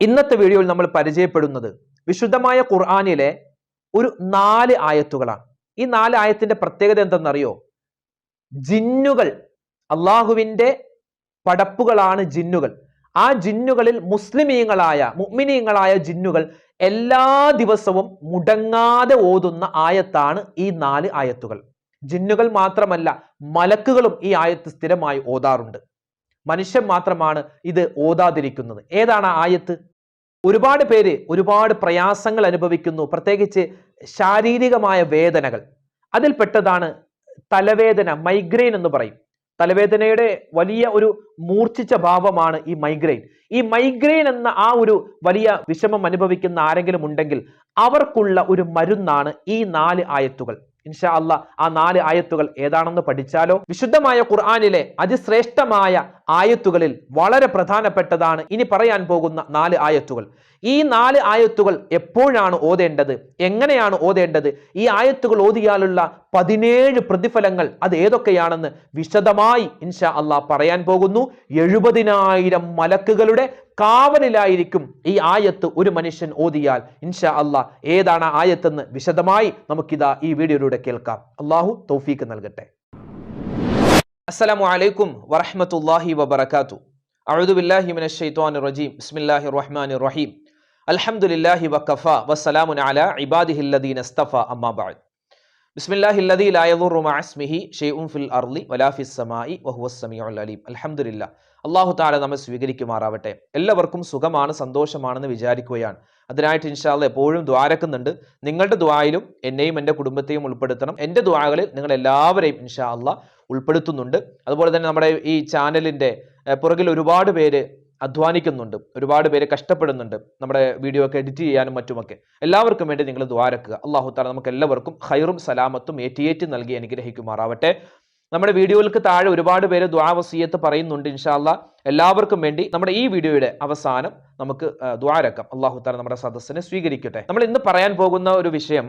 ഇന്നത്തെ വീഡിയോയിൽ നമ്മൾ പരിചയപ്പെടുന്നത് വിശുദ്ധമായ ഖുർആാനിലെ ഒരു നാല് ആയത്തുകളാണ്. ഈ നാല് ആയത്തിന്റെ പ്രത്യേകത എന്തെന്നറിയോ? ജിന്നുകൾ അള്ളാഹുവിന്റെ പടപ്പുകളാണ് ജിന്നുകൾ. ആ ജിന്നുകളിൽ മുസ്ലിമീങ്ങളായ മുഗ്മിനീങ്ങളായ ജിന്നുകൾ എല്ലാ ദിവസവും മുടങ്ങാതെ ഓതുന്ന ആയത്താണ് ഈ നാല് ആയത്തുകൾ. ജിന്നുകൾ മാത്രമല്ല മലക്കുകളും ഈ ആയത്ത് സ്ഥിരമായി ഓതാറുണ്ട്. മനുഷ്യൻ മാത്രമാണ് ഇത് ഓതാതിരിക്കുന്നത്. ഏതാണ് ആയത്ത്? ഒരുപാട് പേര് ഒരുപാട് പ്രയാസങ്ങൾ അനുഭവിക്കുന്നു. പ്രത്യേകിച്ച് ശാരീരികമായ വേദനകൾ. അതിൽപ്പെട്ടതാണ് തലവേദന മൈഗ്രെയിൻ എന്ന് പറയും. തലവേദനയുടെ വലിയ ഒരു മൂർച്ഛിച്ച ഭാവമാണ് ഈ മൈഗ്രെയിൻ ഈ മൈഗ്രെയിൻ എന്ന ആ ഒരു വലിയ വിഷമം അനുഭവിക്കുന്ന ആരെങ്കിലും ഉണ്ടെങ്കിൽ അവർക്കുള്ള ഒരു മരുന്നാണ് ഈ നാല് ആയത്തുകൾ. ഇൻഷാ അല്ല ആ നാല് ആയത്തുകൾ ഏതാണെന്ന് പഠിച്ചാലോ? വിശുദ്ധമായ ഖുർആാനിലെ അതിശ്രേഷ്ഠമായ ആയത്തുകളിൽ വളരെ പ്രധാനപ്പെട്ടതാണ് ഇനി പറയാൻ പോകുന്ന നാല് ആയത്തുകൾ. ഈ നാല് ആയത്തുകൾ എപ്പോഴാണ് ഓതേണ്ടത്? എങ്ങനെയാണ് ഓതേണ്ടത്? ഈ ആയത്തുകൾ ഓതിയാലുള്ള പതിനേഴ് പ്രതിഫലങ്ങൾ അത് ഏതൊക്കെയാണെന്ന് വിശദമായി ഇൻഷാ അള്ളാഹ് പറയാൻ പോകുന്നു. എഴുപതിനായിരം മലക്കുകളുടെ കാവലിലായിരിക്കും ഈ ആയത്ത് ഒരു മനുഷ്യൻ ഓതിയാൽ. ഇൻഷാ അല്ല ഏതാണ് ആയത്തെന്ന് വിശദമായി നമുക്കിതാ ഈ വീഡിയോയിലൂടെ കേൾക്കാം. അള്ളാഹു തൗഫീക്ക് നൽകട്ടെ. അസ്സലാമു അലൈക്കും വറഹ്മത്തുള്ളാഹി വബറകാതു അഊദു ബില്ലാഹി റജീം റഹീം അൽഹംദുലില്ലാഹി ബഅദ്. ബിസ്മില്ലാഹില്ലദീ ലാ ഷൈഉൻ ഫിൽ അർളി വലാ അലീം. അള്ളാഹു താല നമ്മെ സ്വീകരിക്കുമാറാവട്ടെ. എല്ലാവർക്കും സുഖമാണ് സന്തോഷമാണെന്ന് വിചാരിക്കുകയാണ്. അതിനായിട്ട് ഇൻഷാല്ല എപ്പോഴും ദ്വാരക്കുന്നുണ്ട് നിങ്ങളുടെ ദ്വായിലും എന്നെയും എന്റെ കുടുംബത്തെയും ഉൾപ്പെടുത്തണം. എന്റെ ദ്വാകളിൽ നിങ്ങൾ എല്ലാവരെയും ഇൻഷാ അല്ല ഉൾപ്പെടുത്തുന്നുണ്ട്. അതുപോലെ തന്നെ നമ്മുടെ ഈ ചാനലിന്റെ പുറകിൽ ഒരുപാട് പേര് അധ്വാനിക്കുന്നുണ്ട്. ഒരുപാട് പേര് കഷ്ടപ്പെടുന്നുണ്ട്. നമ്മുടെ വീഡിയോ ഒക്കെ എഡിറ്റ് ചെയ്യാനും മറ്റുമൊക്കെ. എല്ലാവർക്കും വേണ്ടി നിങ്ങൾ ദ്വാരക്കുക അള്ളാഹു താല നമുക്ക് എല്ലാവർക്കും ഹൈറും സലാമത്തും ഏറ്റിയേറ്റ് നൽകി അനുഗ്രഹിക്കുമാറാവട്ടെ. നമ്മുടെ വീഡിയോകൾക്ക് താഴെ ഒരുപാട് പേര് ദ്വാവസീയത്ത് പറയുന്നുണ്ട് ഇൻഷാല്ല എല്ലാവർക്കും വേണ്ടി നമ്മുടെ ഈ വീഡിയോയുടെ അവസാനം നമുക്ക് ദ്വാരക്കാം അള്ളാഹു താല നമ്മുടെ സദസ്സിനെ സ്വീകരിക്കട്ടെ. നമ്മൾ ഇന്ന് പറയാൻ പോകുന്ന ഒരു വിഷയം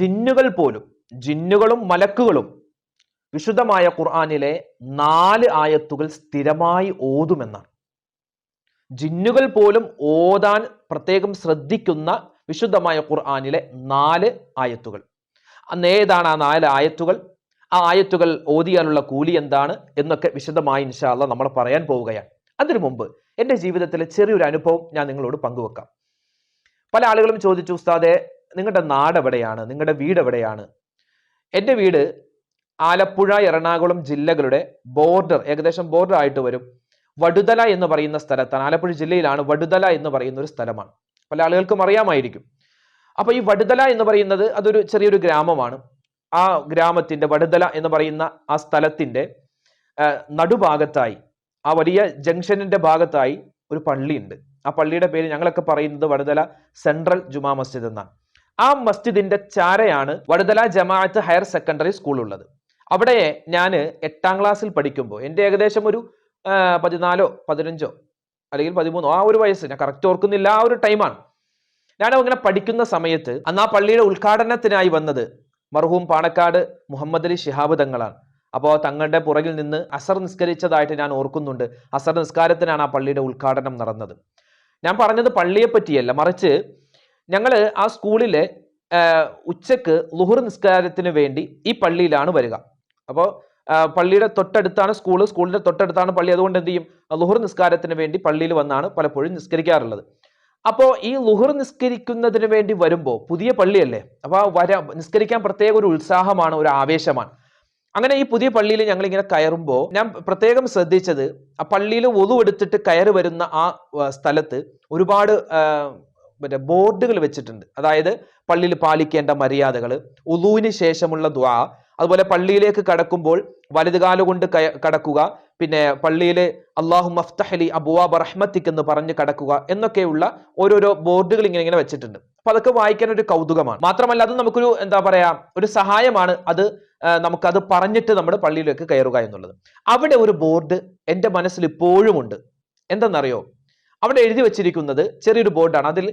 ജിന്നുകൾ പോലും ജിന്നുകളും മലക്കുകളും വിശുദ്ധമായ ഖുർആാനിലെ നാല് ആയത്തുകൾ സ്ഥിരമായി ഓതുമെന്നാണ്. ജിന്നുകൾ പോലും ഓതാൻ പ്രത്യേകം ശ്രദ്ധിക്കുന്ന വിശുദ്ധമായ ഖുർആാനിലെ നാല് ആയത്തുകൾ. അന്ന് ഏതാണ് ആ നാല് ആയത്തുകൾ? ആ ആയത്തുകൾ ഓതിയാനുള്ള കൂലി എന്താണ്? എന്നൊക്കെ വിശദമായി ഇൻഷാല്ല നമ്മൾ പറയാൻ പോവുകയാണ്. അതിനു മുമ്പ് എന്റെ ജീവിതത്തിലെ ചെറിയൊരു അനുഭവം ഞാൻ നിങ്ങളോട് പങ്കുവെക്കാം. പല ആളുകളും ചോദിച്ചു ഉസ്താദെ നിങ്ങളുടെ നാട് എവിടെയാണ്? നിങ്ങളുടെ വീട് എവിടെയാണ്? എന്റെ വീട് ആലപ്പുഴ എറണാകുളം ജില്ലകളുടെ ബോർഡർ ഏകദേശം ബോർഡർ ആയിട്ട് വരും. വടുതല എന്ന് പറയുന്ന സ്ഥലത്താണ്. ആലപ്പുഴ ജില്ലയിലാണ് വടുതല എന്ന് പറയുന്ന ഒരു സ്ഥലമാണ്. പല ആളുകൾക്കും അറിയാമായിരിക്കും. അപ്പൊ ഈ വടുതല എന്ന് പറയുന്നത് അതൊരു ചെറിയൊരു ഗ്രാമമാണ്. ആ ഗ്രാമത്തിന്റെ വടുതല എന്ന് പറയുന്ന ആ സ്ഥലത്തിന്റെ നടുഭാഗത്തായി ആ വലിയ ജംഗ്ഷനിന്റെ ഭാഗത്തായി ഒരു പള്ളിയുണ്ട്. ആ പള്ളിയുടെ പേര് ഞങ്ങളൊക്കെ പറയുന്നത് വടുതല സെൻട്രൽ ജുമാ മസ്ജിദ് എന്നാണ്. ആ മസ്ജിദിന്റെ ചാരയാണ് Vaduthala Jamaath higher secondary school ഉള്ളത്. അവിടെ ഞാൻ എട്ടാം ക്ലാസ്സിൽ പഠിക്കുമ്പോൾ എന്റെ ഏകദേശം ഒരു പതിനാലോ പതിനഞ്ചോ അല്ലെങ്കിൽ പതിമൂന്നോ ആ ഒരു വയസ്സ് ഞാൻ കറക്റ്റ് ഓർക്കുന്നില്ല ആ ഒരു ടൈമാണ് ഞാൻ അങ്ങനെ പഠിക്കുന്ന സമയത്ത് അന്ന് ആ പള്ളിയുടെ ഉദ്ഘാടനത്തിനായി വന്നത് മർഹൂം പാണക്കാട് മുഹമ്മദ് അലി ശിഹാബ് തങ്ങളാണ്. അപ്പോൾ തങ്ങളുടെ പുറകിൽ നിന്ന് അസർ നിസ്കരിച്ചതായിട്ട് ഞാൻ ഓർക്കുന്നുണ്ട്. അസർ നിസ്കാരത്തിനാണ് ആ പള്ളിയുടെ ഉദ്ഘാടനം നടന്നത്. ഞാൻ പറഞ്ഞത് പള്ളിയെ പറ്റിയല്ല. മറിച്ച് ഞങ്ങൾ ആ സ്കൂളിലെ ഉച്ചയ്ക്ക് ലുഹുർ നിസ്കാരത്തിന് വേണ്ടി ഈ പള്ളിയിലാണ് വരിക. അപ്പോൾ പള്ളിയുടെ തൊട്ടടുത്താണ് സ്കൂൾ സ്കൂളിന്റെ തൊട്ടടുത്താണ് പള്ളി. അതുകൊണ്ട് എന്ത് ചെയ്യും? ലുഹുർ നിസ്കാരത്തിന് വേണ്ടി പള്ളിയിൽ വന്നാണ് പലപ്പോഴും നിസ്കരിക്കാറുള്ളത്. അപ്പോൾ ഈ ലുഹർ നിസ്കരിക്കുന്നതിന് വേണ്ടി വരുമ്പോൾ പുതിയ പള്ളിയല്ലേ? അപ്പോൾ ആ വര നിസ്കരിക്കാൻ പ്രത്യേക ഒരു ഉത്സാഹമാണ് ഒരു ആവേശമാണ്. അങ്ങനെ ഈ പുതിയ പള്ളിയിൽ ഞങ്ങൾ ഇങ്ങനെ കയറുമ്പോൾ ഞാൻ പ്രത്യേകം ശ്രദ്ധിച്ചത് ആ പള്ളിയിൽ ഒതുവെടുത്തിട്ട് കയറി വരുന്ന ആ സ്ഥലത്ത് ഒരുപാട് മറ്റേ ബോർഡുകൾ വെച്ചിട്ടുണ്ട്. അതായത് പള്ളിയിൽ പാലിക്കേണ്ട മര്യാദകൾ ഉലുവിന് ശേഷമുള്ള ദ്വാ അതുപോലെ പള്ളിയിലേക്ക് കടക്കുമ്പോൾ വലതുകാല കൊണ്ട് കടക്കുക. പിന്നെ പള്ളിയിൽ അള്ളാഹു മഫ്തഹലി അബുവാബ് റഹ്മത്തിക്ക് എന്ന് പറഞ്ഞ് കടക്കുക എന്നൊക്കെയുള്ള ഓരോരോ ബോർഡുകൾ ഇങ്ങനെ ഇങ്ങനെ വെച്ചിട്ടുണ്ട്. അപ്പൊ അതൊക്കെ വായിക്കാൻ ഒരു കൗതുകമാണ്. മാത്രമല്ല അത് നമുക്കൊരു എന്താ പറയാ ഒരു സഹായമാണ് അത് നമുക്കത് പറഞ്ഞിട്ട് നമ്മുടെ പള്ളിയിലേക്ക് കയറുക എന്നുള്ളത്. അവിടെ ഒരു ബോർഡ് എന്റെ മനസ്സിൽ ഇപ്പോഴും ഉണ്ട്. എന്തെന്നറിയോ? അവിടെ എഴുതി വെച്ചിരിക്കുന്നത് ചെറിയൊരു ബോർഡാണ്. അതിൽ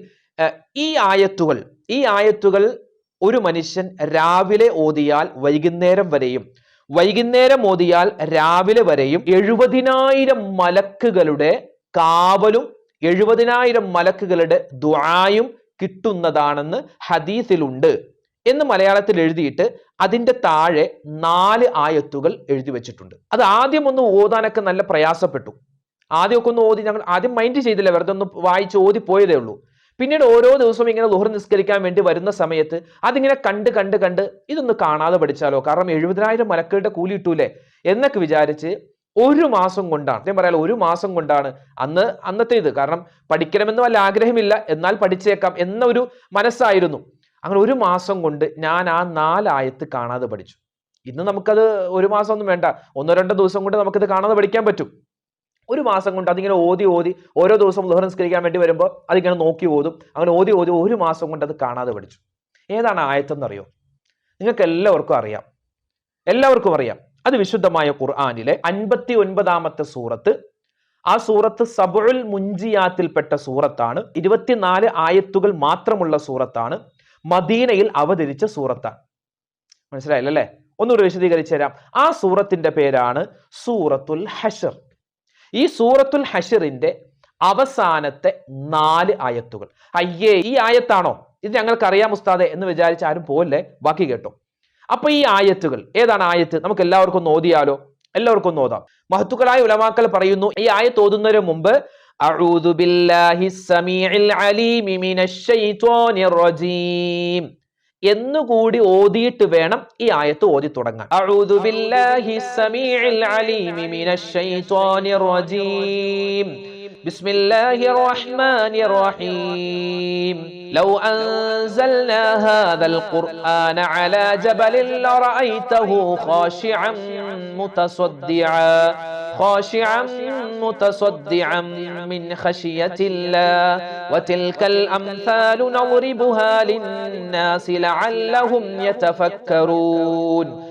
ഈ ആയത്തുകൾ ഈ ആയത്തുകൾ ഒരു മനുഷ്യൻ രാവിലെ ഓതിയാൽ വൈകുന്നേരം വരെയും വൈകുന്നേരം ഓതിയാൽ രാവിലെ വരെയും എഴുപതിനായിരം മലക്കുകളുടെ കാവലും എഴുപതിനായിരം മലക്കുകളുടെ ദ്വായും കിട്ടുന്നതാണെന്ന് ഹദീസിലുണ്ട്. എന്ന് മലയാളത്തിൽ എഴുതിയിട്ട് അതിന്റെ താഴെ നാല് ആയത്തുകൾ എഴുതി വെച്ചിട്ടുണ്ട്. അത് ആദ്യം ഒന്ന് ഓതാനൊക്കെ നല്ല പ്രയാസപ്പെട്ടു. ആദ്യമൊക്കെ ഒന്ന് ഓതി ഞങ്ങൾ ആദ്യം മൈൻഡ് ചെയ്തില്ല വെറുതെ ഒന്ന് വായിച്ച് ഓതി പോയതേ ഉള്ളൂ. പിന്നീട് ഓരോ ദിവസവും ഇങ്ങനെ ലുഹർ നിസ്കരിക്കാൻ വേണ്ടി വരുന്ന സമയത്ത് അതിങ്ങനെ കണ്ട് കണ്ട് കണ്ട് ഇതൊന്ന് കാണാതെ പഠിച്ചാലോ? കാരണം എഴുപതിനായിരം മലക്കളുടെ കൂലി കിട്ടൂലേ? എന്നൊക്കെ വിചാരിച്ച് ഒരു മാസം കൊണ്ടാണ് ഞാൻ പറയാലോ ഒരു മാസം കൊണ്ടാണ് അന്ന് അന്നത്തെ ഇത്. കാരണം പഠിക്കണമെന്ന് വല്ല ആഗ്രഹമില്ല എന്നാൽ പഠിച്ചേക്കാം എന്ന ഒരു മനസ്സായിരുന്നു. അങ്ങനെ ഒരു മാസം കൊണ്ട് ഞാൻ ആ നാലായത്ത് കാണാതെ പഠിച്ചു. ഇന്ന് നമുക്കത് ഒരു മാസം ഒന്നും വേണ്ട. ഒന്നോ രണ്ടോ ദിവസം കൊണ്ട് നമുക്കിത് കാണാതെ പഠിക്കാൻ പറ്റും. ഒരു മാസം കൊണ്ട് അതിങ്ങനെ ഓതി ഓതി ഓരോ ദിവസം ദുഹർ നിസ്കരിക്കാൻ വേണ്ടി വരുമ്പോൾ അതിങ്ങനെ നോക്കി ഓതും. അങ്ങനെ ഓതി ഓതി ഒരു മാസം കൊണ്ട് അത് കാണാതെ പഠിച്ചു. ഏതാണ് ആയത്തെന്നറിയോ നിങ്ങൾക്ക് എല്ലാവർക്കും അറിയാം. എല്ലാവർക്കും അറിയാം. അത് വിശുദ്ധമായ ഖുർആാനിലെ അൻപത്തി ഒൻപതാമത്തെ സൂറത്ത്. ആ സൂറത്ത് സബുൽ മുഞ്ചിയാത്തിൽപ്പെട്ട സൂറത്താണ്. ഇരുപത്തിനാല് ആയത്തുകൾ മാത്രമുള്ള സൂറത്താണ്. മദീനയിൽ അവതരിച്ച സൂറത്താണ്. മനസ്സിലായില്ലേ ഒന്നുകൂടി വിശദീകരിച്ചു തരാം. ആ സൂറത്തിന്റെ പേരാണ് സൂറത്തുൽ ഹഷർ. ഈ സൂറത്തുൽ ഹഷിറിന്റെ അവസാനത്തെ നാല് ആയത്തുകൾ. അയ്യേ ഈ ആയത്താണോ? ഇത് ഞങ്ങൾക്കറിയാം ഉസ്താദെ എന്ന് വിചാരിച്ച ആരും പോലേ ബാക്കി കേട്ടോ. അപ്പൊ ഈ ആയത്തുകൾ ഏതാണ് ആയത്ത്? നമുക്ക് എല്ലാവർക്കും ഓതിയാലോ? എല്ലാവർക്കും ഓതാം. മഹത്തുക്കളായ ഉലമാക്കൾ പറയുന്നു ഈ ആയത്ത് ഓതുന്നതിന് മുമ്പ് അഴുതുബില്ലാഹി ബില്ലാഹി സമീഇൽ അലീമി റജീം. എന്നുകൂടി ഓതിയിട്ട് വേണം ഈ ആയത്ത് ഓതി തുടങ്ങാൻ. അഊദു ബില്ലാഹി റജീം. بسم الله الرحمن الرحيم. لو أنزلنا هذا القرآن على جبل لرأيته خاشعا متصدعا خاشعا متصدعا من خشية الله. وتلك الأمثال نضربها للناس لعلهم يتفكرون.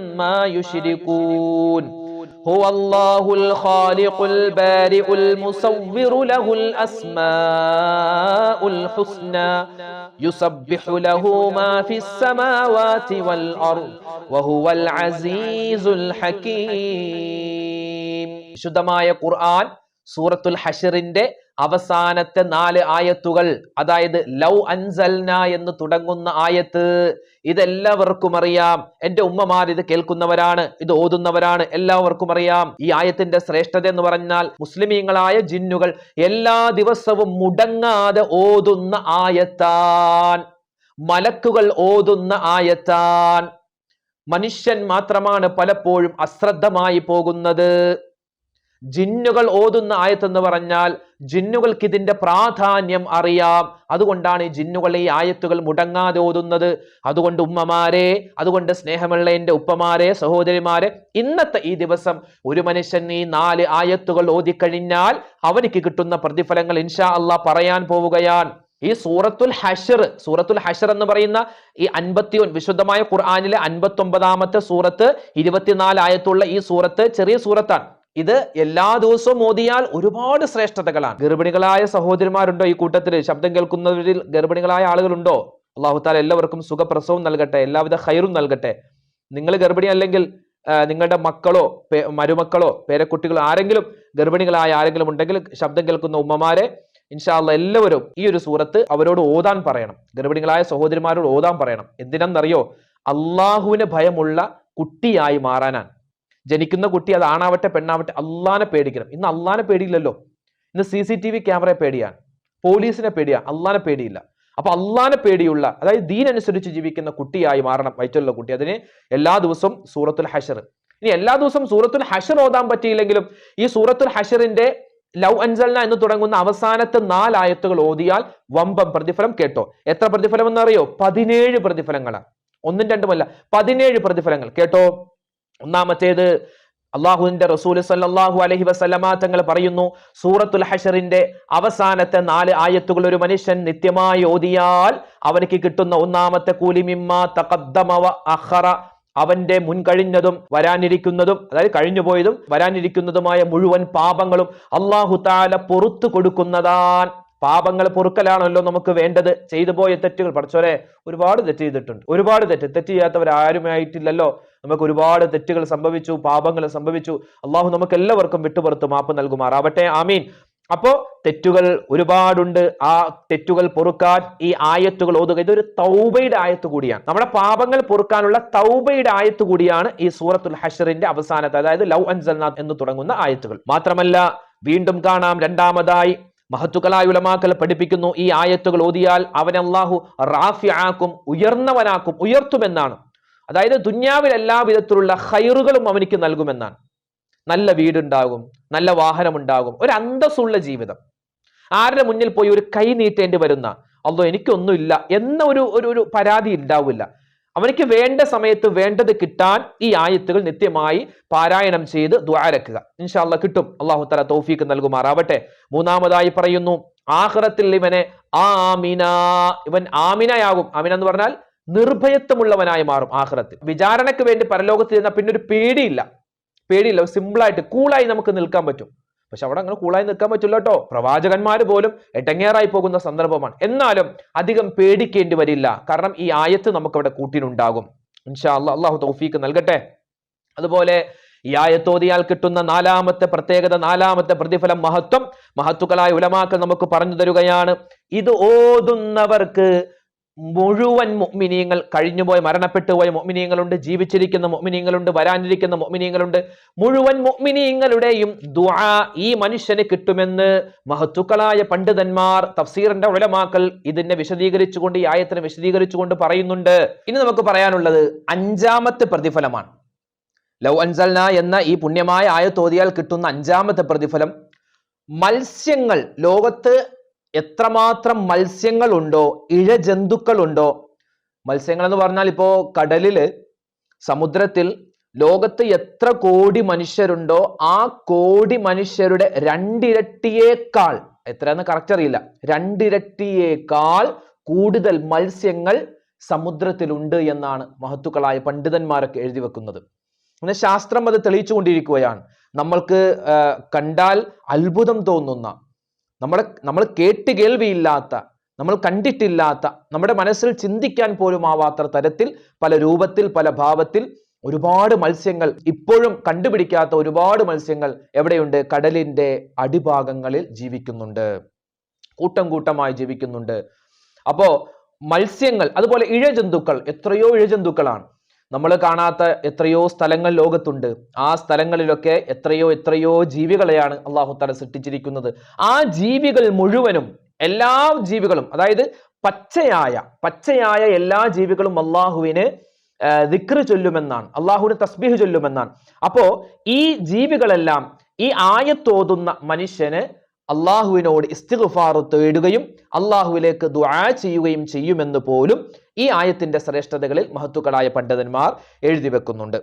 يشركون هو الله الخالق البارئ المصور له الأسماء الحسنى يسبح له ما في السماوات والأرض وهو العزيز الحكيم ശുദ്ധമായ ഖുർആൻ സൂറത്തുൽ ഹഷറിന്റെ അവസാനത്തെ നാല് ആയത്തുകൾ അതായത് ലൗ അൻസൽന എന്ന് തുടങ്ങുന്ന ആയത്ത് ഇതെല്ലാവർക്കും അറിയാം. എന്റെ ഉമ്മമാർ ഇത് കേൾക്കുന്നവരാണ് ഇത് ഓതുന്നവരാണ് എല്ലാവർക്കും അറിയാം. ഈ ആയത്തിന്റെ ശ്രേഷ്ഠത എന്ന് പറഞ്ഞാൽ മുസ്ലിമീങ്ങളായ ജിന്നുകൾ എല്ലാ ദിവസവും മുടങ്ങാതെ ഓതുന്ന ആയത്താൻ. മലക്കുകൾ ഓതുന്ന ആയത്താൻ. മനുഷ്യൻ മാത്രമാണ് പലപ്പോഴും അശ്രദ്ധമായി പോകുന്നത്. ജിന്നുകൾ ഓതുന്ന ആയത്തെന്ന് പറഞ്ഞാൽ ജിന്നുകൾക്ക് ഇതിന്റെ പ്രാധാന്യം അറിയാം. അതുകൊണ്ടാണ് ജിന്നുകൾ ഈ ആയത്തുകൾ മുടങ്ങാതെ ഓതുന്നത്. അതുകൊണ്ട് ഉമ്മമാരെ അതുകൊണ്ട് സ്നേഹമുള്ള എന്റെ ഉപ്പമാരെ സഹോദരിമാരെ ഇന്നത്തെ ഈ ദിവസം ഒരു മനുഷ്യൻ ഈ നാല് ആയത്തുകൾ ഓതിക്കഴിഞ്ഞാൽ അവനിക്ക് കിട്ടുന്ന പ്രതിഫലങ്ങൾ ഇൻഷാ അള്ളാ പറയാൻ പോവുകയാണ്. ഈ സൂറത്തുൽ ഹഷർ സൂറത്തുൽ ഹഷർ എന്ന് പറയുന്ന ഈ അൻപത്തി വിശുദ്ധമായ ഖുർആാനിലെ അൻപത്തി ഒമ്പതാമത്തെ സൂറത്ത് ഇരുപത്തിനാല് ആയത്തുള്ള ഈ സൂറത്ത് ചെറിയ സൂറത്താണ്. ഇത് എല്ലാ ദിവസവും മോദിയാൽ ഒരുപാട് ശ്രേഷ്ഠതകളാണ്. ഗർഭിണികളായ സഹോദരിമാരുണ്ടോ ഈ കൂട്ടത്തിൽ ശബ്ദം കേൾക്കുന്നവരിൽ ഗർഭിണികളായ ആളുകളുണ്ടോ? അള്ളാഹുത്താല എല്ലാവർക്കും സുഖപ്രസവം നൽകട്ടെ എല്ലാവിധ ഹൈറും നൽകട്ടെ. നിങ്ങൾ ഗർഭിണി അല്ലെങ്കിൽ നിങ്ങളുടെ മക്കളോ മരുമക്കളോ പേരക്കുട്ടികളോ ആരെങ്കിലും ഗർഭിണികളായ ആരെങ്കിലും ഉണ്ടെങ്കിൽ ശബ്ദം കേൾക്കുന്ന ഉമ്മമാരെ ഇൻഷാല്ല എല്ലാവരും ഈ ഒരു സൂറത്ത് അവരോട് ഓതാൻ പറയണം. ഗർഭിണികളായ സഹോദരിമാരോട് ഓതാൻ പറയണം. എന്തിനാന്നറിയോ? അള്ളാഹുവിന് ഭയമുള്ള കുട്ടിയായി മാറാനാണ്. ജനിക്കുന്ന കുട്ടി അത് ആണാവട്ടെ പെണ്ണാവട്ടെ അള്ളാനെ പേടിക്കണം. ഇന്ന് അള്ളാനെ പേടിയില്ലല്ലോ. ഇന്ന് സി സി ടി വി ക്യാമറയെ പേടിയാണ്. പോലീസിനെ പേടിയാണ്. അള്ളാനെ പേടിയില്ല. അപ്പൊ അള്ളാനെ പേടിയുള്ള അതായത് ദീനനുസരിച്ച് ജീവിക്കുന്ന കുട്ടിയായി മാറണം വയറ്റുള്ള കുട്ടി. അതിന് എല്ലാ ദിവസവും സൂറത്തുൽ ഹഷർ. ഇനി എല്ലാ ദിവസവും സൂറത്തുൽ ഹഷർ ഓതാൻ പറ്റിയില്ലെങ്കിലും ഈ സൂറത്തുൽ ഹഷറിന്റെ ലവ് അൻസൽന എന്ന് തുടങ്ങുന്ന അവസാനത്തെ നാലായത്തുകൾ ഓതിയാൽ വമ്പം പ്രതിഫലം കേട്ടോ. എത്ര പ്രതിഫലം എന്നറിയോ? പതിനേഴ് പ്രതിഫലങ്ങളാണ്. ഒന്നും രണ്ടുമല്ല പതിനേഴ് പ്രതിഫലങ്ങൾ കേട്ടോ. ഒന്നാമത്തേത് അള്ളാഹുവിന്റെ റസൂൽ സല്ലാഹു അലഹി വസല്ലമ തങ്ങൾ പറയുന്നു സൂറത്തുൽ ഹഷറിന്റെ അവസാനത്തെ നാല് ആയത്തുകൾ ഒരു മനുഷ്യൻ നിത്യമായി ഓതിയാൽ അവനക്ക് കിട്ടുന്ന ഒന്നാമത്തെ കൂലിമിമ്മ തകദ്ദമവ അഹറ അവന്റെ മുൻകഴിഞ്ഞതും വരാനിരിക്കുന്നതും അതായത് കഴിഞ്ഞുപോയതും വരാനിരിക്കുന്നതുമായ മുഴുവൻ പാപങ്ങളും അള്ളാഹു താല പൊറത്തു കൊടുക്കുന്നതാൻ. പാപങ്ങൾ പൊറുക്കലാണല്ലോ നമുക്ക് വേണ്ടത്. ചെയ്തു പോയ തെറ്റുകൾ പഠിച്ചോരെ ഒരുപാട് തെറ്റ് ചെയ്തിട്ടുണ്ട്. ഒരുപാട് തെറ്റ്. തെറ്റ് ചെയ്യാത്തവർ ആരുമായിട്ടില്ലല്ലോ നമുക്ക് ഒരുപാട് തെറ്റുകൾ സംഭവിച്ചു പാപങ്ങൾ സംഭവിച്ചു. അള്ളാഹു നമുക്ക് എല്ലാവർക്കും വിട്ടുപുറത്ത് മാപ്പ് നൽകുമാറാവട്ടെ. ആമീൻ. അപ്പോ തെറ്റുകൾ ഒരുപാടുണ്ട്. ആ തെറ്റുകൾ പൊറുക്കാൻ ഈ ആയത്തുകൾ ഓതുക ഇതൊരു തൗബയുടെ ആയത്ത് കൂടിയാണ്. നമ്മുടെ പാപങ്ങൾ പൊറുക്കാനുള്ള തൗബയുടെ ആയത്ത് കൂടിയാണ് ഈ സൂറത്തുൽ ഹഷറിന്റെ അവസാനത്തെ അതായത് ലൗ അൻസൽനാഥ് എന്ന് തുടങ്ങുന്ന ആയത്തുകൾ. മാത്രമല്ല വീണ്ടും കാണാം രണ്ടാമതായി മഹത്തുക്കളായ ഉലമാക്കൾ പഠിപ്പിക്കുന്നു ഈ ആയത്തുകൾ ഓതിയാൽ അവൻ അള്ളാഹു റാഫിയാക്കും ഉയർന്നവനാക്കും ഉയർത്തുമെന്നാണ്. അതായത് ദുന്യാവിൽ എല്ലാ വിധത്തിലുള്ള ഹൈറുകളും അവനിക്ക് നൽകുമെന്നാണ്. നല്ല വീടുണ്ടാകും നല്ല വാഹനമുണ്ടാകും ഒരു അന്തസ്സുള്ള ജീവിതം. ആരുടെ മുന്നിൽ പോയി ഒരു കൈ നീട്ടേണ്ടി വരുന്ന അല്ലോ എനിക്കൊന്നുമില്ല എന്ന ഒരു ഒരു പരാതി ഉണ്ടാവില്ല. അവനിക്ക് വേണ്ട സമയത്ത് വേണ്ടത് കിട്ടാൻ ഈ ആയത്തുകൾ നിത്യമായി പാരായണം ചെയ്ത് ദ്വാരക്കുക ഇൻഷാല്ല കിട്ടും. അള്ളാഹു തല തൗഫീക്ക് നൽകുമാറാവട്ടെ. മൂന്നാമതായി പറയുന്നു ആഹ്റത്തിൽ ഇവനെ ആമിന ഇവൻ ആമിനയാകും. ആമിന എന്ന് പറഞ്ഞാൽ നിർഭയത്വമുള്ളവനായി മാറും ആഹ്റത്തിൽ. വിചാരണയ്ക്ക് വേണ്ടി പരലോകത്ത് ചെന്നാൽ പിന്നെ ഒരു പേടിയില്ല. പേടിയില്ല. സിമ്പിളായിട്ട് കൂളായി നമുക്ക് നിൽക്കാൻ പറ്റും. പക്ഷെ അവിടെ അങ്ങനെ കൂളായി നിൽക്കാൻ പറ്റില്ല കേട്ടോ. പ്രവാചകന്മാർ പോലും എട്ടങ്ങേറായി പോകുന്ന സന്ദർഭമാണ്. എന്നാലും അധികം പേടിക്കേണ്ടി വരില്ല. കാരണം ഈ ആയത്ത് നമുക്ക് അവിടെ കൂട്ടിനുണ്ടാകും. ഇൻഷാ അല്ലാ അള്ളാഹു തൗഫീക്ക് നൽകട്ടെ. അതുപോലെ ഈ ആയത്തോതിയാൽ കിട്ടുന്ന നാലാമത്തെ പ്രത്യേകത നാലാമത്തെ പ്രതിഫലം മഹത്വം. മഹത്തുക്കളായ ഉലമാക്കൾ നമുക്ക് പറഞ്ഞു തരുകയാണ്. ഇത് ഓതുന്നവർക്ക് മുഴുവൻ മുഗ്മിനീയങ്ങൾ കഴിഞ്ഞുപോയ മരണപ്പെട്ടു പോയ മുഅ്മിനീങ്ങളുണ്ട് ജീവിച്ചിരിക്കുന്ന മുഅ്മിനീങ്ങളുണ്ട് വരാനിരിക്കുന്ന മുഅ്മിനീങ്ങളുണ്ട്. മുഴുവൻ മുഅ്മിനീങ്ങളുടെയും ദുആ ഈ മനുഷ്യന് കിട്ടുമെന്ന് മഹത്തുക്കളായ പണ്ഡിതന്മാർ തഫ്സീറിന്റെ ഉലമാക്കൾ ഇതിനെ വിശദീകരിച്ചുകൊണ്ട് ഈ ആയത്തിനെ വിശദീകരിച്ചുകൊണ്ട് പറയുന്നുണ്ട്. ഇനി നമുക്ക് പറയാനുള്ളത് അഞ്ചാമത്തെ പ്രതിഫലമാണ്. ലൗ അൻസൽന എന്ന ഈ പുണ്യമായ ആയത്തോതിയാൽ കിട്ടുന്ന അഞ്ചാമത്തെ പ്രതിഫലം മത്സ്യങ്ങൾ ലോകത്ത് എത്രമാത്രം മത്സ്യങ്ങൾ ഉണ്ടോ മത്സ്യങ്ങൾ എന്ന് പറഞ്ഞാൽ ഇപ്പോ കടലിൽ സമുദ്രത്തിൽ ലോകത്ത് എത്ര കോടി മനുഷ്യരുണ്ടോ ആ കോടി മനുഷ്യരുടെ രണ്ടിരട്ടിയേക്കാൾ എത്രയെന്ന് കറക്റ്റ് അറിയില്ല രണ്ടിരട്ടിയേക്കാൾ കൂടുതൽ മത്സ്യങ്ങൾ സമുദ്രത്തിലുണ്ട് എന്നാണ് മഹത്തുക്കളായ പണ്ഡിതന്മാരൊക്കെ എഴുതി വെക്കുന്നത്. പിന്നെ ശാസ്ത്രം അത് തെളിയിച്ചുകൊണ്ടിരിക്കുകയാണ്. നമ്മൾക്ക് കണ്ടാൽ അത്ഭുതം തോന്നുന്ന നമ്മുടെ നമ്മൾ കേട്ട് കേൾവിയില്ലാത്ത നമ്മൾ കണ്ടിട്ടില്ലാത്ത നമ്മുടെ മനസ്സിൽ ചിന്തിക്കാൻ പോലും ആവാത്ത തരത്തിൽ പല രൂപത്തിൽ പല ഭാവത്തിൽ ഒരുപാട് മത്സ്യങ്ങൾ ഇപ്പോഴും കണ്ടുപിടിക്കാത്ത ഒരുപാട് മത്സ്യങ്ങൾ എവിടെയുണ്ട്? കടലിന്റെ അടിഭാഗങ്ങളിൽ ജീവിക്കുന്നുണ്ട്. കൂട്ടം കൂട്ടമായി ജീവിക്കുന്നുണ്ട്. അപ്പോ മത്സ്യങ്ങൾ അതുപോലെ ഇഴജന്തുക്കൾ എത്രയോ ഇഴജന്തുക്കളാണ്. നമ്മൾ കാണാത്ത എത്രയോ സ്ഥലങ്ങൾ ലോകത്തുണ്ട്. ആ സ്ഥലങ്ങളിലൊക്കെ എത്രയോ എത്രയോ ജീവികളെയാണ് അള്ളാഹു തല സൃഷ്ടിച്ചിരിക്കുന്നത്. ആ ജീവികൾ മുഴുവനും എല്ലാ ജീവികളും അതായത് പച്ചയായ പച്ചയായ എല്ലാ ജീവികളും അള്ളാഹുവിന് ദിക്ർ ചൊല്ലുമെന്നാണ് അള്ളാഹുവിന് തസ്ബീഹ് ചൊല്ലുമെന്നാണ്. അപ്പോ ഈ ജീവികളെല്ലാം ഈ ആയത്തോതുന്ന മനുഷ്യന് അള്ളാഹുവിനോട് ഇസ്തിഗ്ഫാർ തേടുകയും അള്ളാഹുവിലേക്ക് ദുആ ചെയ്യുകയും ചെയ്യുമെന്ന് പോലും ഈ ആയത്തിന്റെ ശ്രേഷ്ഠതകളിൽ മഹത്തുക്കളായ പണ്ഡിതന്മാർ എഴുതി വെക്കുന്നുണ്ട്.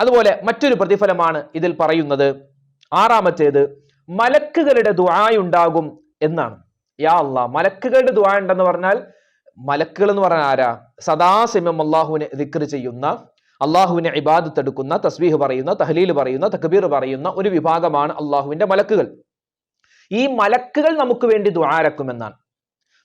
അതുപോലെ മറ്റൊരു പ്രതിഫലമാണ് ഇതിൽ പറയുന്നത്. ആറാമത്തേത് മലക്കുകളുടെ ദുആയുണ്ടാകും എന്നാണ്. യാ അള്ളാ മലക്കുകളുടെ ദുആ ഉണ്ടെന്ന് പറഞ്ഞാൽ മലക്കുകൾ എന്ന് പറഞ്ഞാൽ ആരാ? സദാസമയം അള്ളാഹുവിനെ ദിക്ർ ചെയ്യുന്ന അള്ളാഹുവിനെ ഇബാദത്ത് എടുക്കുന്ന തസ്ബീഹ് പറയുന്ന തഹലീൽ പറയുന്ന തക്ബീർ പറയുന്ന ഒരു വിഭാഗമാണ് അള്ളാഹുവിന്റെ മലക്കുകൾ. ഈ മലക്കുകൾ നമുക്ക് വേണ്ടി ദ്വാരക്കുമെന്നാണ്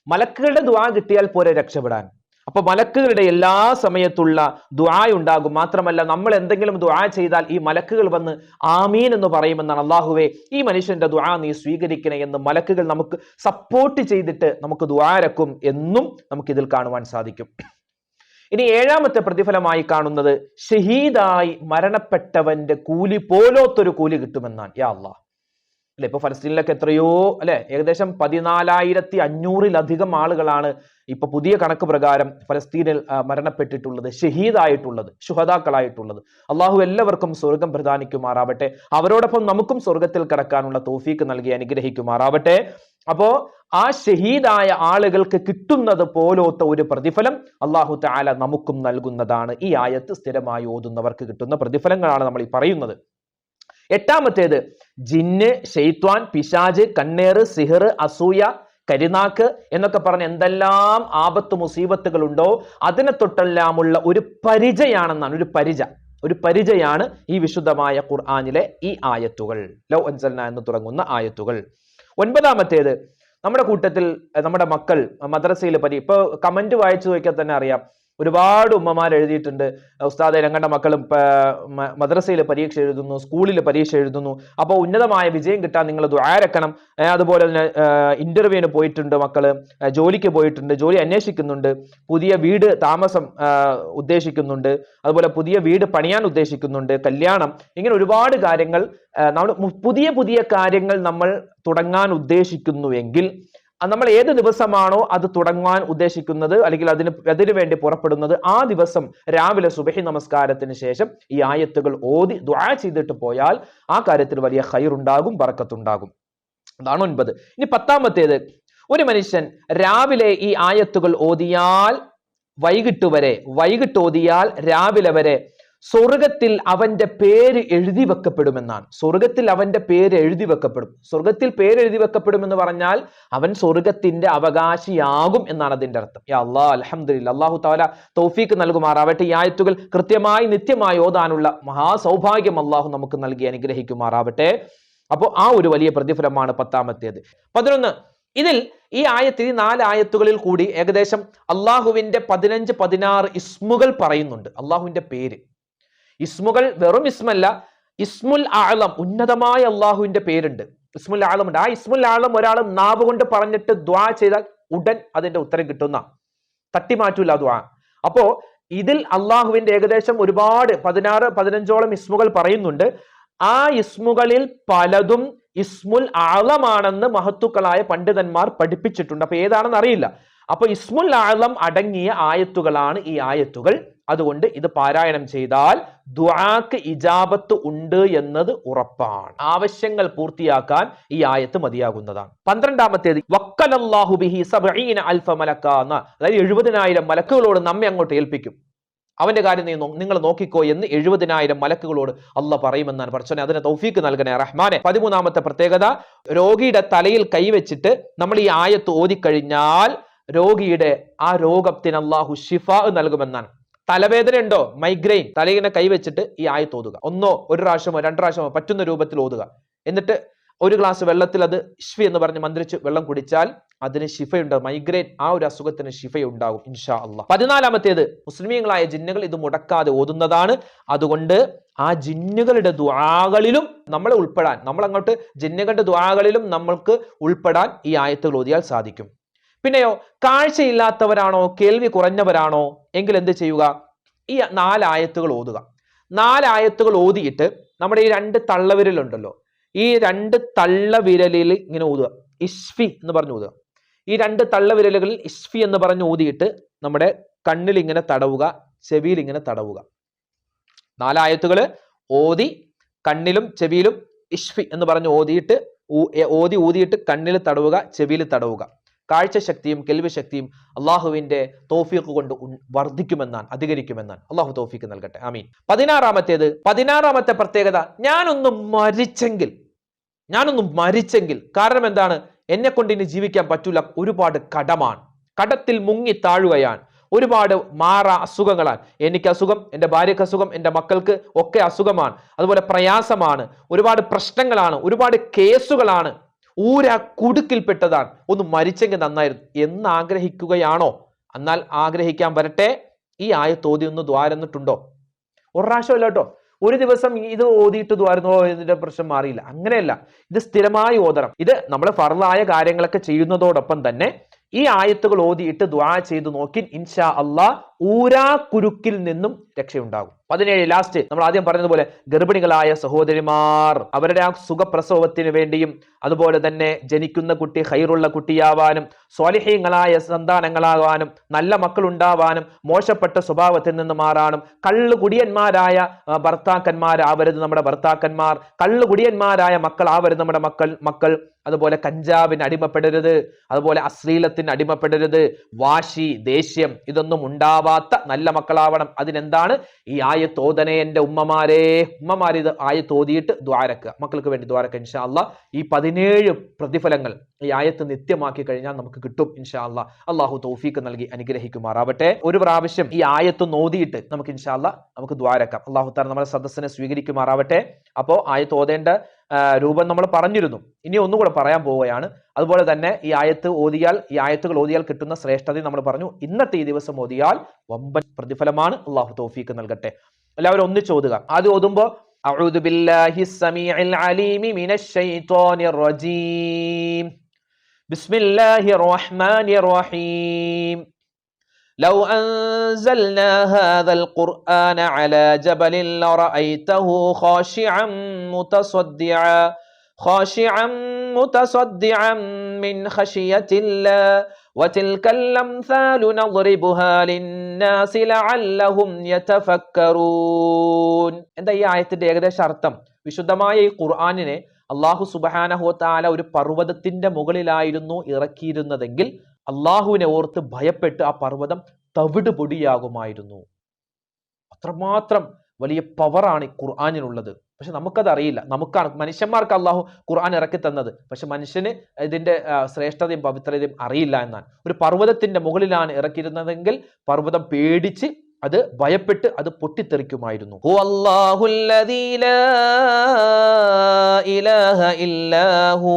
മലക്കുകളുടെ ദ്വാ കിട്ടിയാൽ പോരെ രക്ഷപ്പെടാൻ? അപ്പൊ മലക്കുകളുടെ എല്ലാ സമയത്തുള്ള ദ്വാ ഉണ്ടാകും. മാത്രമല്ല നമ്മൾ എന്തെങ്കിലും ദുആ ചെയ്താൽ ഈ മലക്കുകൾ വന്ന് ആമീൻ എന്ന് പറയുമെന്നാണ് അള്ളാഹുവെ ഈ മനുഷ്യന്റെ ദുആ നീ സ്വീകരിക്കണേ എന്ന് മലക്കുകൾ നമുക്ക് സപ്പോർട്ട് ചെയ്തിട്ട് നമുക്ക് ദുആരക്കും എന്നും നമുക്ക് ഇതിൽ കാണുവാൻ സാധിക്കും. ഇനി ഏഴാമത്തെ പ്രതിഫലമായി കാണുന്നത് ഷഹീദായി മരണപ്പെട്ടവന്റെ കൂലി പോലോത്തൊരു കൂലി കിട്ടുമെന്നാണ്. യാ അള്ളാഹ് അല്ലെ? ഇപ്പൊ ഫലസ്തീനിലൊക്കെ എത്രയോ അല്ലെ? ഏകദേശം പതിനാലായിരത്തി അഞ്ഞൂറിലധികം ആളുകളാണ് ഇപ്പൊ പുതിയ കണക്ക് പ്രകാരം ഫലസ്തീനിൽ മരണപ്പെട്ടിട്ടുള്ളത് ഷഹീദായിട്ടുള്ളത് ശുഹതാക്കളായിട്ടുള്ളത് അള്ളാഹു എല്ലാവർക്കും സ്വർഗം പ്രദാനിക്കുമാറാവട്ടെ. അവരോടൊപ്പം നമുക്കും സ്വർഗത്തിൽ കടക്കാനുള്ള തോഫീക്ക് നൽകി അനുഗ്രഹിക്കുമാറാവട്ടെ. അപ്പോ ആ ഷഹീദായ ആളുകൾക്ക് കിട്ടുന്നത് പോലോത്ത ഒരു പ്രതിഫലം അള്ളാഹു താല നമുക്കും നൽകുന്നതാണ്. ഈ ആയത്ത് സ്ഥിരമായി ഓതുന്നവർക്ക് കിട്ടുന്ന പ്രതിഫലങ്ങളാണ് നമ്മൾ ഈ പറയുന്നത്. എട്ടാമത്തേത് ജിന്ന് ഷെയ്ത്വാൻ പിശാജ് കണ്ണേറ് സിഹർ അസൂയ കരിനാക്ക് എന്നൊക്കെ പറഞ്ഞ് എന്തെല്ലാം ആപത്ത് മുസീബത്തുകളുണ്ടോ അതിനെ തൊട്ടെല്ലാമുള്ള ഒരു പരിചയാണെന്നാണ് ഒരു പരിച. ഒരു പരിചയാണ് ഈ വിശുദ്ധമായ ഖുർആാനിലെ ഈ ആയത്തുകൾ. ലൗ അൻസൽന എന്ന് തുടങ്ങുന്ന ആയത്തുകൾ. ഒൻപതാമത്തേത് നമ്മുടെ കൂട്ടത്തിൽ നമ്മുടെ മക്കൾ മദ്രസയിൽ പരി ഇപ്പൊ കമന്റ് വായിച്ചു നോക്കിയാൽ തന്നെ അറിയാം. ഒരുപാട് ഉമ്മമാർ എഴുതിയിട്ടുണ്ട്. ഉസ്താദെ ഞങ്ങളുടെ മക്കളും മദ്രസയിൽ പരീക്ഷ എഴുതുന്നു സ്കൂളിൽ പരീക്ഷ എഴുതുന്നു. അപ്പോൾ ഉന്നതമായ വിജയം കിട്ടാൻ നിങ്ങൾ ദ്വാരക്കണം അതുപോലെ തന്നെ ഇന്റർവ്യൂവിന് പോയിട്ടുണ്ട് മക്കൾ ജോലിക്ക് പോയിട്ടുണ്ട് ജോലി അന്വേഷിക്കുന്നുണ്ട്. പുതിയ വീട് താമസം ഉദ്ദേശിക്കുന്നുണ്ട്. അതുപോലെ പുതിയ വീട് പണിയാൻ ഉദ്ദേശിക്കുന്നുണ്ട് കല്യാണം. ഇങ്ങനെ ഒരുപാട് കാര്യങ്ങൾ നമ്മൾ പുതിയ പുതിയ കാര്യങ്ങൾ നമ്മൾ തുടങ്ങാൻ ഉദ്ദേശിക്കുന്നുവെങ്കിൽ നമ്മൾ ഏത് ദിവസമാണോ അത് തുടങ്ങാൻ ഉദ്ദേശിക്കുന്നത് അല്ലെങ്കിൽ അതിന് അതിനു വേണ്ടി പുറപ്പെടുന്നത് ആ ദിവസം രാവിലെ സുബഹി നമസ്കാരത്തിന് ശേഷം ഈ ആയത്തുകൾ ഓതി ദ്വാ ചെയ്തിട്ട് പോയാൽ ആ കാര്യത്തിൽ വലിയ ഹൈറുണ്ടാകും ബറക്കത്തുണ്ടാകും അതാണ് ഒൻപത്. ഇനി പത്താമത്തേത് ഒരു മനുഷ്യൻ രാവിലെ ഈ ആയത്തുകൾ ഓതിയാൽ വൈകിട്ട് വരെ വൈകിട്ട് ഓതിയാൽ രാവിലെ വരെ സ്വർഗത്തിൽ അവന്റെ പേര് എഴുതി വെക്കപ്പെടുമെന്നാണ്. സ്വർഗത്തിൽ അവന്റെ പേര് എഴുതി വെക്കപ്പെടും. സ്വർഗത്തിൽ പേര് എഴുതി വെക്കപ്പെടും എന്ന് പറഞ്ഞാൽ അവൻ സ്വർഗത്തിന്റെ അവകാശിയാകും എന്നാണ് അതിന്റെ അർത്ഥം. യാ അല്ലാ അലഹമില്ല അള്ളാഹു താല തൗഫീക്ക് നൽകുമാറാവട്ടെ. ഈ ആയത്തുകൾ കൃത്യമായി നിത്യമായി ഓതാനുള്ള മഹാസൗഭാഗ്യം അള്ളാഹു നമുക്ക് നൽകി അനുഗ്രഹിക്കുമാറാവട്ടെ. അപ്പോൾ ആ ഒരു വലിയ പ്രതിഫലമാണ് പത്താമത്തേത്. പതിനൊന്ന് ഇതിൽ ഈ ആയത്തിൽ നാല് ആയത്തുകളിൽ കൂടി ഏകദേശം അള്ളാഹുവിന്റെ പതിനഞ്ച് പതിനാറ് ഇസ്മുകൾ പറയുന്നുണ്ട്. അള്ളാഹുവിന്റെ പേര്. ഇസ്മുകൾ വെറും ഇസ്മല്ല ഇസ്മുൽ ആളം ഉന്നതമായ അള്ളാഹുവിന്റെ പേരുണ്ട്. ഇസ്മുൽ ആളം ഉണ്ട് ആ ഇസ്മുൽ ആളം ഒരാൾ നാവ് കൊണ്ട് പറഞ്ഞിട്ട് ദ്വാ ചെയ്താൽ ഉടൻ അതിന്റെ ഉത്തരം കിട്ടുന്ന തട്ടിമാറ്റൂല ദ്വാ. അപ്പോ ഇതിൽ അള്ളാഹുവിന്റെ ഏകദേശം ഒരുപാട് പതിനാറ് പതിനഞ്ചോളം ഇസ്മുകൾ പറയുന്നുണ്ട്. ആ ഇസ്മുകളിൽ പലതും ഇസ്മുൽ ആളമാണെന്ന് മഹത്തുക്കളായ പണ്ഡിതന്മാർ പഠിപ്പിച്ചിട്ടുണ്ട്. അപ്പൊ ഏതാണെന്ന് അറിയില്ല. അപ്പൊ ഇസ്മുൽ ആളം അടങ്ങിയ ആയത്തുകളാണ് ഈ ആയത്തുകൾ. അതുകൊണ്ട് ഇത് പാരായണം ചെയ്താൽ ദുആക്ക് ഇജാബത്ത് ഉണ്ട് എന്നത് ഉറപ്പാണ്. ആവശ്യങ്ങൾ പൂർത്തിയാക്കാൻ ഈ ആയത്ത് മതിയാകുന്നതാണ്. പന്ത്രണ്ടാമത്തേത് വക്കലല്ലാഹു ബിഹി സബഈന അൽഫ മലക്ക എന്ന. അതായത് എഴുപതിനായിരം മലക്കുകളോട് നമ്മെ അങ്ങോട്ട് ഏൽപ്പിക്കും. അവന്റെ കാര്യം നീ നിങ്ങൾ നോക്കിക്കോ എന്ന് എഴുപതിനായിരം മലക്കുകളോട് അല്ല പറയുമെന്നാണ്. പറച്ചോനെ അതിന് തൗഫീക്ക് നൽകണേ റഹ്മാനെ. പതിമൂന്നാമത്തെ പ്രത്യേകത രോഗിയുടെ തലയിൽ കൈവച്ചിട്ട് നമ്മൾ ഈ ആയത്ത് ഓതിക്കഴിഞ്ഞാൽ രോഗിയുടെ ആ രോഗത്തിന് അള്ളാഹു ഷിഫ നൽകുമെന്നാണ്. തലവേദന ഉണ്ടോ? മൈഗ്രെയിൻ തലയിങ്ങനെ കൈവച്ചിട്ട് ഈ ആയത്ത് ഓതുക ഒന്നോ ഒരു പ്രാവശ്യമോ രണ്ട് പ്രാവശ്യമോ പറ്റുന്ന രൂപത്തിൽ ഓതുക. എന്നിട്ട് ഒരു ഗ്ലാസ് വെള്ളത്തിൽ അത് ഇഷ്വി എന്ന് പറഞ്ഞ് മന്ത്രിച്ച് വെള്ളം കുടിച്ചാൽ അതിന് ശിഫയുണ്ട്. മൈഗ്രെയിൻ ആ ഒരു അസുഖത്തിന് ശിഫയുണ്ടാകും ഇൻഷാ അള്ളാഹ് പതിനാലാമത്തേത് മുസ്ലിമീങ്ങളായ ജിന്നുകൾ ഇത് മുടക്കാതെ ഓതുന്നതാണ്. അതുകൊണ്ട് ആ ജിന്നുകളുടെ ദ്വാകളിലും നമ്മളെ ഉൾപ്പെടാൻ നമ്മൾ അങ്ങോട്ട് ജിന്നുകളുടെ ദ്വാകളിലും നമ്മൾക്ക് ഉൾപ്പെടാൻ ഈ ആയത്തുകൾ ഓതിയാൽ സാധിക്കും. പിന്നെയോ കാഴ്ചയില്ലാത്തവരാണോ കേൾവി കുറഞ്ഞവരാണോ എങ്കിൽ എന്ത് ചെയ്യുക? ഈ നാലായത്തുകൾ ഓതുക. നാലായത്തുകൾ ഓതിയിട്ട് നമ്മുടെ ഈ രണ്ട് തള്ളവിരലുണ്ടല്ലോ ഈ രണ്ട് തള്ളവിരലിൽ ഇങ്ങനെ ഓതുക. ഇസ്ഫി എന്ന് പറഞ്ഞു ഓതുക. ഈ രണ്ട് തള്ളവിരലുകളിൽ ഇസ്ഫി എന്ന് പറഞ്ഞ് ഓതിയിട്ട് നമ്മുടെ കണ്ണിൽ ഇങ്ങനെ തടവുക ചെവിയിൽ ഇങ്ങനെ തടവുക. നാലായത്തുകൾ ഓതി കണ്ണിലും ചെവിയിലും ഇഷ്ഫി എന്ന് പറഞ്ഞ് ഓതിയിട്ട് ഓതി ഊതിയിട്ട് കണ്ണിൽ തടവുക ചെവിയിൽ തടവുക. കാഴ്ചശക്തിയും കെൽവിശക്തിയും അള്ളാഹുവിന്റെ തോഫീക്ക് കൊണ്ട് വർദ്ധിക്കുമെന്നാണ് അധികരിക്കുമെന്നാണ്. അള്ളാഹു തോഫീക്ക് നൽകട്ടെ. ആമീൻ. പതിനാറാമത്തേത് പതിനാറാമത്തെ പ്രത്യേകത ഞാനൊന്ന് മരിച്ചെങ്കിൽ ഞാനൊന്ന് മരിച്ചെങ്കിൽ കാരണം എന്താണ്? എന്നെ കൊണ്ട് ഇനി ജീവിക്കാൻ പറ്റൂല ഒരുപാട് കടമാണ്. കടത്തിൽ മുങ്ങി താഴുകയാണ്. ഒരുപാട് മാറ അസുഖങ്ങളാണ്. എനിക്ക് അസുഖം എന്റെ ഭാര്യയ്ക്ക് അസുഖം എന്റെ മക്കൾക്ക് ഒക്കെ അസുഖമാണ്. അതുപോലെ പ്രയാസമാണ്. ഒരുപാട് പ്രശ്നങ്ങളാണ്. ഒരുപാട് കേസുകളാണ്. ഊര കുടുക്കിൽപ്പെട്ടതാണ്. ഒന്ന് മരിച്ചെങ്കിൽ നന്നായിരുന്നു എന്ന് ആഗ്രഹിക്കുകയാണോ എന്നാൽ ആഗ്രഹിക്കാൻ വരട്ടെ. ഈ ആയത്തോതി ഒന്ന് ദ്വാരന്നിട്ടുണ്ടോ? ഒരു പ്രാവശ്യമല്ല കേട്ടോ. ഒരു ദിവസം ഇത് ഓതിയിട്ട് ദ്വാരുന്നോ ഇതിന്റെ പ്രശ്നം മാറിയില്ല. അങ്ങനെയല്ല. ഇത് സ്ഥിരമായി ഓതണം. ഇത് നമ്മൾ ഫറലായ കാര്യങ്ങളൊക്കെ ചെയ്യുന്നതോടൊപ്പം തന്നെ ഈ ആയത്തുകൾ ഓതിയിട്ട് ദ്വാ ചെയ്ത് നോക്കി ഇൻഷാ അള്ളാ ഊരാ കുരുക്കിൽ നിന്നും രക്ഷയുണ്ടാകും. പതിനേഴ് ലാസ്റ്റ് നമ്മൾ ആദ്യം പറഞ്ഞതുപോലെ ഗർഭിണികളായ സഹോദരിമാർ അവരുടെ ആ സുഖപ്രസവത്തിന് വേണ്ടിയും അതുപോലെ തന്നെ ജനിക്കുന്ന കുട്ടി ഹൈറുള്ള കുട്ടിയാവാനും സ്വാലിഹീങ്ങളായ സന്താനങ്ങളാകാനും നല്ല മക്കൾ ഉണ്ടാവാനും മോശപ്പെട്ട സ്വഭാവത്തിൽ നിന്ന് മാറാനും കള്ളുകുടിയന്മാരായ ഭർത്താക്കന്മാരാവരുത് നമ്മുടെ ഭർത്താക്കന്മാർ കള്ളുകുടിയന്മാരായ മക്കൾ ആവരുത് നമ്മുടെ മക്കൾ മക്കൾ അതുപോലെ കഞ്ചാവിന് അടിമപ്പെടരുത് അതുപോലെ അശ്ലീലത്തിന് അടിമപ്പെടരുത് വാശി ദേഷ്യം ഇതൊന്നും ഉണ്ടാവാൻ മക്കളാവാത്ത നല്ല മക്കളാവണം. അതിനെന്താണ്? ഈ ആയത്ത് തോതനെ എന്റെ ഉമ്മമാരെ. ഉമ്മമാര് ഇത് ആയത്ത് ഓതിയിട്ട് ദ്വാരക്കുക. മക്കൾക്ക് വേണ്ടി ദ്വാരക്കുക ഇൻഷാ അല്ലാ ഈ പതിനേഴ് പ്രതിഫലങ്ങൾ ഈ ആയത്ത് നിത്യമാക്കി കഴിഞ്ഞാൽ നമുക്ക് കിട്ടും ഇൻഷാ അല്ല അള്ളാഹു തോഫീക്ക് നൽകി അനുഗ്രഹിക്കുമാറാവട്ടെ. ഒരു പ്രാവശ്യം ഈ ആയത്ത് നോതിയിട്ട് നമുക്ക് ഇൻഷാ അല്ലാ നമുക്ക് ദ്വാരക്കാം. അള്ളാഹു താൻ നമ്മുടെ സദസ്സിനെ സ്വീകരിക്കുമാറാവട്ടെ. അപ്പോ ആയത്ത് ഓതേണ്ട ആ, രൂപം നമ്മൾ പറഞ്ഞിരുന്നു ഇനി ഒന്നുകൂടെ പറയാൻ പോവുകയാണ് അതുപോലെ തന്നെ ഈ ആയത്ത് ഓതിയാൽ ഈ ആയത്തുകൾ ഓതിയാൽ കിട്ടുന്ന ശ്രേഷ്ഠത നമ്മൾ പറഞ്ഞു ഇന്നത്തെ ഈ ദിവസം ഓതിയാൽ വമ്പൻ പ്രതിഫലമാണ് അള്ളാഹു തൗഫീക്ക് നൽകട്ടെ എല്ലാവരും ഒന്നിച്ച് ഓതുക ആദ്യം ഓതുമ്പോ أعوذ بالله السميع العليم من الشيطان الرجيم بسم الله الرحمن الرحيم لو أنزلنا هذا القرآن على جبل لرأيته خاشعا متصدعا خاشعا متصدعا من خشية الله وتلك الأمثال نضربها للناس لعلهم يتفكرون എന്താ ഈ ആയത്തിന്റെ ഏകദേശ അർത്ഥം വിശുദ്ധമായ ഈ ഖുർആനിനെ അള്ളാഹു സുബഹാനഹു താല ഒരു പർവ്വതത്തിന്റെ മുകളിലായിരുന്നു ഇറക്കിയിരുന്നതെങ്കിൽ അള്ളാഹുവിനെ ഓർത്ത് ഭയപ്പെട്ട് ആ പർവതം തവിട് പൊടിയാകുമായിരുന്നു അത്രമാത്രം വലിയ പവറാണ് ഈ ഖുർആാനിനുള്ളത് പക്ഷെ നമുക്കത് അറിയില്ല നമുക്കാണ് മനുഷ്യന്മാർക്ക് അള്ളാഹു ഖുർആൻ ഇറക്കി തന്നത്. പക്ഷെ മനുഷ്യന് ഇതിന്റെ ശ്രേഷ്ഠതയും പവിത്രതയും അറിയില്ല എന്നാണ്. ഒരു പർവതത്തിന്റെ മുകളിലാണ് ഇറക്കിയിരുന്നതെങ്കിൽ പർവതം പേടിച്ച് അത് ഭയപ്പെട്ട് അത് പൊട്ടിത്തെറിക്കുമായിരുന്നു. അള്ളാഹു അല്ലാഹുല്ലദീ ലാ ഇലാഹ ഇല്ലാഹു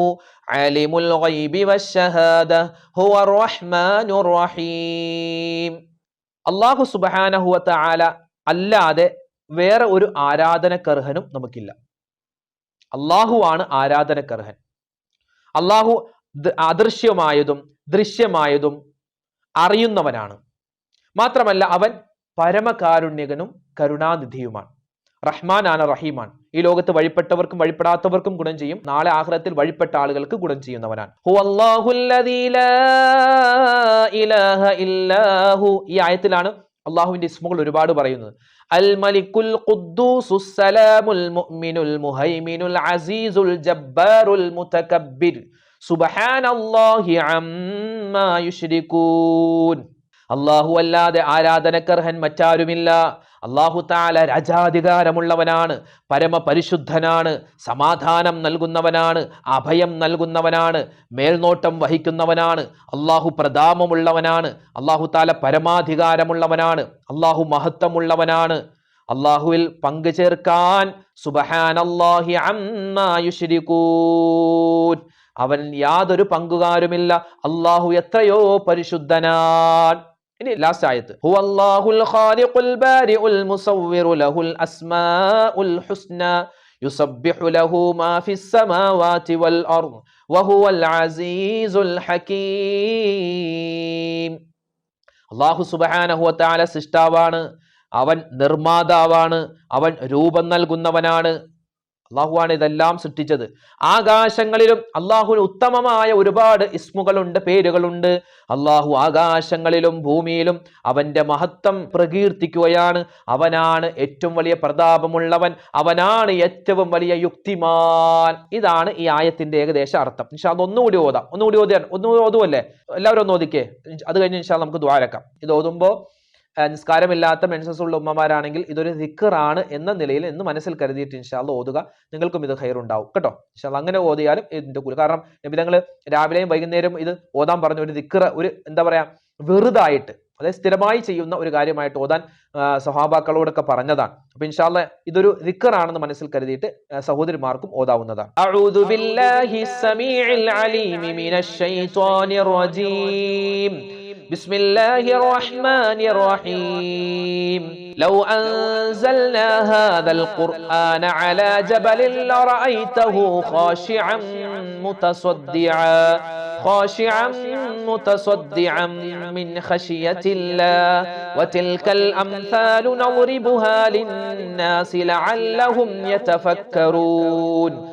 അലിമുൽ ഗൈബി വശഹാദ ഹുവർ റഹ്മാനുർ റഹീം. അല്ലാഹു സുബ്ഹാനഹു വ തആല അല്ലാതെ വേറെ ഒരു ആരാധനക്കർഹനും നമുക്കില്ല. അള്ളാഹു ആണ് ആരാധനക്കർഹൻ. അള്ളാഹു അദൃശ്യമായതും ദൃശ്യമായതും അറിയുന്നവനാണ്. മാത്രമല്ല അവൻ പരമകാരുണ്യകനും കരുണാനിധിയുമാണ്. റഹ്മാനാണ് റഹീമാണ്. ഈ ലോകത്ത് വഴിപ്പെട്ടവർക്കും വഴിപ്പെടാത്തവർക്കും ഗുണം ചെയ്യും. നാളെ ആഹ്റത്തിൽ വഴിപ്പെട്ട ആളുകൾക്ക് ഗുണം ചെയ്യുന്നവനാണ്. ഈ ആയത്തിലാണ് അള്ളാഹുവിന്റെ ഇസ്മുകൾ ഒരുപാട് പറയുന്നത്. അൽ മലിക്കുൽ ഖുദ്ദൂസു സലാമുൽ മുഅ്മിനുൽ മുഹൈമിനുൽ അസീസുൽ ജബ്ബാറുൽ മുതകബ്ബിർ. സുബ്ഹാനല്ലാഹി അമ്മാ യുശ്രികൂൻ അള്ളാഹു അല്ലാതെ ആരാധനക്കർഹൻ മറ്റാരുമില്ല. അള്ളാഹു താല രാജാധികാരമുള്ളവനാണ് പരമപരിശുദ്ധനാണ് സമാധാനം നൽകുന്നവനാണ് അഭയം നൽകുന്നവനാണ് മേൽനോട്ടം വഹിക്കുന്നവനാണ് അള്ളാഹു പ്രതാപമുള്ളവനാണ് അള്ളാഹു താല പരമാധികാരമുള്ളവനാണ് അള്ളാഹു മഹത്വമുള്ളവനാണ്. അള്ളാഹുവിൽ പങ്കു ചേർക്കാൻ സുബഹാനല്ലാഹി അമ്മാ യുശ്രികൂൻ. അവൻ യാതൊരു പങ്കുകാരുമില്ല. അള്ളാഹു എത്രയോ പരിശുദ്ധനാൻ. ഇനി ലാസ്റ്റ് ആയത്ത്. ഹുവല്ലാഹുൽ ഖാലിഖുൽ ബാരിഉൽ മുസവ്വിറു ലഹുൽ അസ്മാഉൽ ഹുസ്ന ലഹു മാ ഹകീം അള്ളാഹു സുബ്ഹാനഹു സൃഷ്ടാവാണ്. അവൻ നിർമ്മാതാവാണ്. അവൻ രൂപം നൽകുന്നവനാണ്. അള്ളാഹുവാണ് ഇതെല്ലാം സൃഷ്ടിച്ചത്. ആകാശങ്ങളിലും അള്ളാഹുവിന് ഉത്തമമായ ഒരുപാട് ഇസ്മുകളുണ്ട് പേരുകളുണ്ട്. അള്ളാഹു ആകാശങ്ങളിലും ഭൂമിയിലും അവന്റെ മഹത്വം പ്രകീർത്തിക്കുകയാണ്. അവനാണ് ഏറ്റവും വലിയ പ്രതാപമുള്ളവൻ. അവനാണ് ഏറ്റവും വലിയ യുക്തിമാൻ. ഇതാണ് ഈ ആയത്തിന്റെ ഏകദേശ അർത്ഥം. അത് ഒന്നുകൂടി ഓതാം. ഒന്നുകൂടി ഓതിയാണ് ഒന്നുകൂടി ഓതുമല്ലേ എല്ലാവരും ഒന്ന് ഓദിക്കേ അത് കഴിഞ്ഞ് നിഷാദ് നമുക്ക് ദ്വാരക്കാം. ഇത് ഓതുമ്പോ ആ, നിസ്കാരമില്ലാത്ത മെൻസസ് ഉള്ള ഉമ്മമാരാണെങ്കിൽ ഇതൊരു ദിക്കറാണ് എന്ന നിലയിൽ എന്ന് മനസ്സിൽ കരുതിയിട്ട് ഇൻഷാല്ല ഓതുക. നിങ്ങൾക്കും ഇത് ഹൈർ ഉണ്ടാവും കേട്ടോ? ഇൻഷാല്ല അങ്ങനെ ഓതിയാലും ഇതിന്റെ കൂടെ കാരണം നബിതങ്ങൾ രാവിലെയും വൈകുന്നേരം ഇത് ഓതാൻ പറഞ്ഞ ഒരു ദിക്കറ ഒരു എന്താ പറയാ വെറുതായിട്ട് അതായത് സ്ഥിരമായി ചെയ്യുന്ന ഒരു കാര്യമായിട്ട് ഓതാൻ സഹാബാക്കളോടൊക്കെ പറഞ്ഞതാണ്. അപ്പൊ ഇൻഷാല്ല ഇതൊരു ദിക്കറാണെന്ന് മനസ്സിൽ കരുതിയിട്ട് സഹോദരിമാർക്കും ഓതാവുന്നതാണ്. بسم الله الرحمن الرحيم. لو أنزلنا هذا القرآن على جبل لرأيته خاشعا متصدعا خاشعا متصدعا من خشية الله. وتلك الأمثال نضربها للناس لعلهم يتفكرون.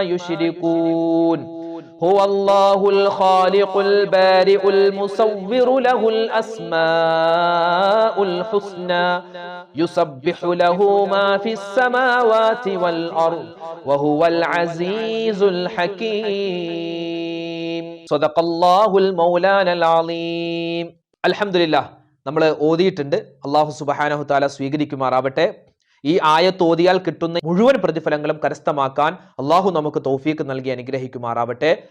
يشركون هو الله الخالق البارئ المصور له الأسماء الحسنى يسبح له ما في السماوات والأرض وهو العزيز الحكيم صدق الله المولان العظيم الحمد لله നമ്മൾ ഓതിയിട്ടുണ്ട് അള്ളാഹു സുബഹാനഹു താല സ്വീകരിക്കുമാറാവട്ടെ ഈ ആയത്ത് ഓതിയാൽ കിട്ടുന്ന മുഴുവൻ പ്രതിഫലങ്ങളും കരസ്ഥമാക്കാൻ അള്ളാഹു നമുക്ക് തൗഫീക്ക് നൽകി അനുഗ്രഹിക്കുമാറാവട്ടെ.